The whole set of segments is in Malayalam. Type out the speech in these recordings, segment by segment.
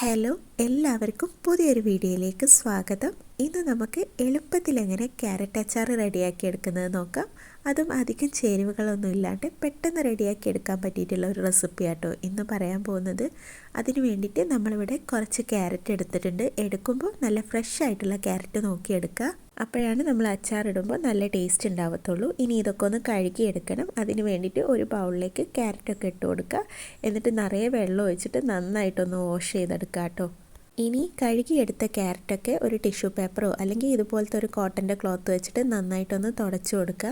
हेलो। എല്ലാവർക്കും പുതിയൊരു വീഡിയോയിലേക്ക് സ്വാഗതം. ഇന്ന് നമുക്ക് എളുപ്പത്തിൽ എങ്ങനെ ക്യാരറ്റ് അച്ചാർ റെഡിയാക്കി എടുക്കുന്നത് നോക്കാം. അതും അധികം ചേരുവകളൊന്നും ഇല്ലാണ്ട് പെട്ടെന്ന് റെഡിയാക്കി എടുക്കാൻ പറ്റിയിട്ടുള്ള ഒരു റെസിപ്പി ആട്ടോ ഇന്ന് പറയാൻ പോകുന്നത്. അതിന് വേണ്ടിയിട്ട് നമ്മളിവിടെ കുറച്ച് ക്യാരറ്റ് എടുത്തിട്ടുണ്ട്. എടുക്കുമ്പോൾ നല്ല ഫ്രഷ് ആയിട്ടുള്ള ക്യാരറ്റ് നോക്കിയെടുക്കുക അപ്പോഴാണ് നമ്മൾ അച്ചാർ ഇടുമ്പോൾ നല്ല ടേസ്റ്റ് ഉണ്ടാവത്തുള്ളൂ. ഇനി ഇതൊക്കെ ഒന്ന് കഴുകിയെടുക്കണം അതിന് വേണ്ടിയിട്ട് ഒരു ബൗളിലേക്ക് ക്യാരറ്റൊക്കെ ഇട്ട് കൊടുക്കുക. എന്നിട്ട് നിറയെ വെള്ളം ഒഴിച്ചിട്ട് നന്നായിട്ടൊന്ന് വാഷ് ചെയ്തെടുക്കുക കേട്ടോ ഇനി കഴുകിയെടുത്ത ക്യാരറ്റൊക്കെ ഒരു ടിഷ്യൂ പേപ്പറോ അല്ലെങ്കിൽ ഇതുപോലത്തെ ഒരു കോട്ടന്റെ ക്ലോത്ത് വെച്ചിട്ട് നന്നായിട്ടൊന്ന് തുടച്ചു കൊടുക്കുക.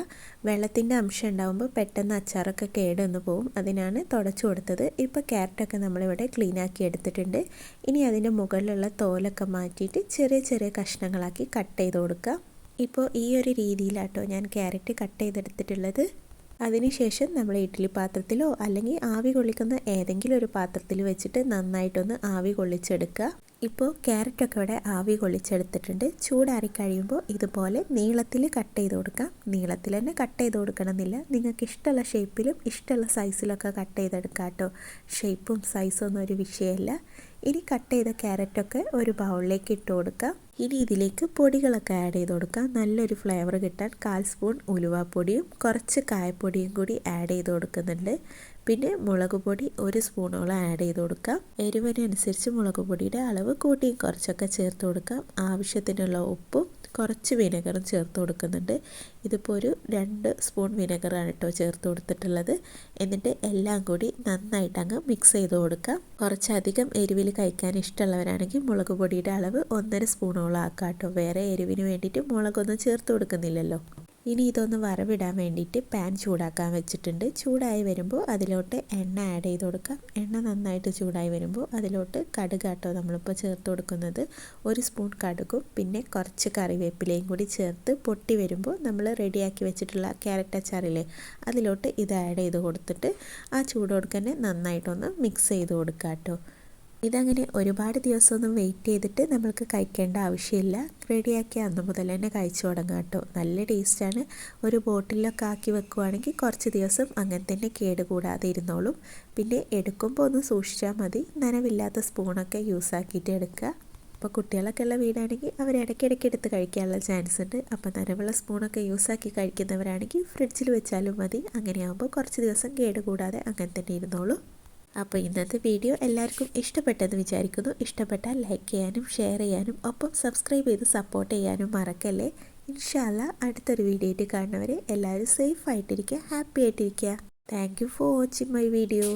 വെള്ളത്തിന്റെ അംശം ഉണ്ടാകുമ്പോൾ പെട്ടെന്ന് അച്ചാറൊക്കെ കേടൊന്ന് പോവും. അതിനാണ് തുടച്ചു കൊടുത്തത്. ഇപ്പോൾ ക്യാരറ്റൊക്കെ നമ്മളിവിടെ ക്ലീൻ ആക്കി എടുത്തിട്ടുണ്ട്. ഇനി അതിന്റെ മുകളിലുള്ള തോലൊക്കെ മാറ്റിയിട്ട് ചെറിയ ചെറിയ കഷ്ണങ്ങളാക്കി കട്ട് ചെയ്ത് കൊടുക്കുക. ഇപ്പോൾ ഈ ഒരു രീതിയിലാട്ടോ ഞാൻ ക്യാരറ്റ് കട്ട് ചെയ്തെടുത്തിട്ടുള്ളത്. അതിനുശേഷം നമ്മൾ ഇഡ്ഡലി പാത്രത്തിലോ അല്ലെങ്കിൽ ആവി കൊള്ളിക്കുന്ന ഏതെങ്കിലും ഒരു പാത്രത്തിൽ വെച്ചിട്ട് നന്നായിട്ടൊന്ന് ആവി കൊള്ളിച്ചെടുക്കുക. ഇപ്പോൾ ക്യാരറ്റൊക്കെ ഇവിടെ ആവി കൊള്ളിച്ചെടുത്തിട്ടുണ്ട്. ചൂടാറി കഴിയുമ്പോൾ ഇതുപോലെ നീളത്തിൽ കട്ട് ചെയ്ത് കൊടുക്കാം. നീളത്തിൽ തന്നെ കട്ട് ചെയ്ത് കൊടുക്കണമെന്നില്ല. നിങ്ങൾക്ക് ഇഷ്ടമുള്ള ഷേപ്പിലും ഇഷ്ടമുള്ള സൈസിലൊക്കെ കട്ട് ചെയ്തെടുക്കാം കേട്ടോ. ഷേപ്പും സൈസും ഒന്നും ഒരു വിഷയമല്ല. ഇനി കട്ട് ചെയ്ത ക്യാരറ്റൊക്കെ ഒരു ബൗളിലേക്ക് ഇട്ട് കൊടുക്കുക. ഇനി ഇതിലേക്ക് പൊടികളൊക്കെ ആഡ് ചെയ്ത് കൊടുക്കാം നല്ലൊരു ഫ്ലേവർ കിട്ടാൻ കാൽ സ്പൂൺ ഉലുവാപ്പൊടിയും കുറച്ച് കായപ്പൊടിയും കൂടി ആഡ് ചെയ്ത് കൊടുക്കുന്നുണ്ട്. പിന്നെ മുളക് പൊടി ഒരു സ്പൂണോളം ആഡ് ചെയ്ത് കൊടുക്കാം എരിവിനനുസരിച്ച് മുളക് പൊടിയുടെ അളവ് കൂട്ടിയും കുറച്ചൊക്കെ ചേർത്ത് കൊടുക്കാം ആവശ്യത്തിനുള്ള ഉപ്പും കുറച്ച് വിനെഗറും ചേർത്ത് കൊടുക്കുന്നുണ്ട്. ഇതിപ്പോൾ ഒരു രണ്ട് സ്പൂൺ വിനെഗറാണ് കേട്ടോ ചേർത്ത് കൊടുത്തിട്ടുള്ളത്. എന്നിട്ട് എല്ലാം കൂടി നന്നായിട്ട് അങ്ങ് മിക്സ് ചെയ്ത് കൊടുക്കാം കുറച്ചധികം എരിവിൽ കഴിക്കാൻ ഇഷ്ടമുള്ളവരാണെങ്കിൽ മുളക് പൊടിയുടെ അളവ് ഒന്നര സ്പൂണോളം ആക്കാം കേട്ടോ. വേറെ എരിവിന് വേണ്ടിയിട്ട് മുളകൊന്നും ചേർത്ത് കൊടുക്കുന്നില്ലല്ലോ. ഇനി ഇതൊന്ന് വറവിടാൻ വേണ്ടിയിട്ട് പാൻ ചൂടാക്കാൻ വെച്ചിട്ടുണ്ട്. ചൂടായി വരുമ്പോൾ അതിലോട്ട് എണ്ണ ആഡ് ചെയ്ത് കൊടുക്കാം. എണ്ണ നന്നായിട്ട് ചൂടായി വരുമ്പോൾ അതിലോട്ട് കടുകാട്ടോ നമ്മളിപ്പോൾ ചേർത്ത് കൊടുക്കുന്നത്. ഒരു സ്പൂൺ കടുകും പിന്നെ കുറച്ച് കറിവേപ്പിലയും കൂടി ചേർത്ത് പൊട്ടി വരുമ്പോൾ നമ്മൾ റെഡിയാക്കി വെച്ചിട്ടുള്ള ക്യാരറ്റ് അച്ചാറിൽ അതിലോട്ട് ഇത് ആഡ് ചെയ്ത് കൊടുത്തിട്ട് ആ ചൂടോടെ തന്നെ നന്നായിട്ടൊന്ന് മിക്സ് ചെയ്ത് കൊടുക്കാം കേട്ടോ ഇതങ്ങനെ ഒരുപാട് ദിവസമൊന്നും വെയിറ്റ് ചെയ്തിട്ട് നമ്മൾക്ക് കഴിക്കേണ്ട ആവശ്യമില്ല. റെഡിയാക്കി അന്ന് മുതൽ തന്നെ കഴിച്ചു തുടങ്ങാം കേട്ടോ. നല്ല ടേസ്റ്റാണ് ഒരു ബോട്ടിലൊക്കെ ആക്കി വെക്കുവാണെങ്കിൽ കുറച്ച് ദിവസം അങ്ങനെ തന്നെ കേടുകൂടാതെ ഇരുന്നോളും. പിന്നെ എടുക്കുമ്പോൾ ഒന്ന് സൂക്ഷിച്ചാൽ മതി. നനവില്ലാത്ത സ്പൂണൊക്കെ യൂസ് ആക്കിയിട്ട് എടുക്കുക. അപ്പോൾ കുട്ടികളൊക്കെ ഉള്ള വീടാണെങ്കിൽ അവർ ഇടയ്ക്കിടയ്ക്ക് എടുത്ത് കഴിക്കാനുള്ള ചാൻസ് ഉണ്ട്. അപ്പോൾ നനവുള്ള സ്പൂണൊക്കെ യൂസ് ആക്കി കഴിക്കുന്നവരാണെങ്കിൽ ഫ്രിഡ്ജിൽ വെച്ചാലും മതി. അങ്ങനെയാകുമ്പോൾ കുറച്ച് ദിവസം കേടുകൂടാതെ അങ്ങനെ തന്നെ ഇരുന്നോളൂ. അപ്പോൾ ഇന്നത്തെ വീഡിയോ എല്ലാവർക്കും ഇഷ്ടപ്പെട്ടെന്ന് വിചാരിക്കുന്നു. ഇഷ്ടപ്പെട്ടാൽ ലൈക്ക് ചെയ്യാനും ഷെയർ ചെയ്യാനും ഒപ്പം സബ്സ്ക്രൈബ് ചെയ്ത് സപ്പോർട്ട് ചെയ്യാനും മറക്കല്ലേ? ഇൻഷാല്ല അടുത്തൊരു വീഡിയോയിട്ട് കാണുന്നവരെ എല്ലാവരും സേഫ് ആയിട്ടിരിക്കുക ഹാപ്പി ആയിട്ടിരിക്കുക. Thank you for watching my video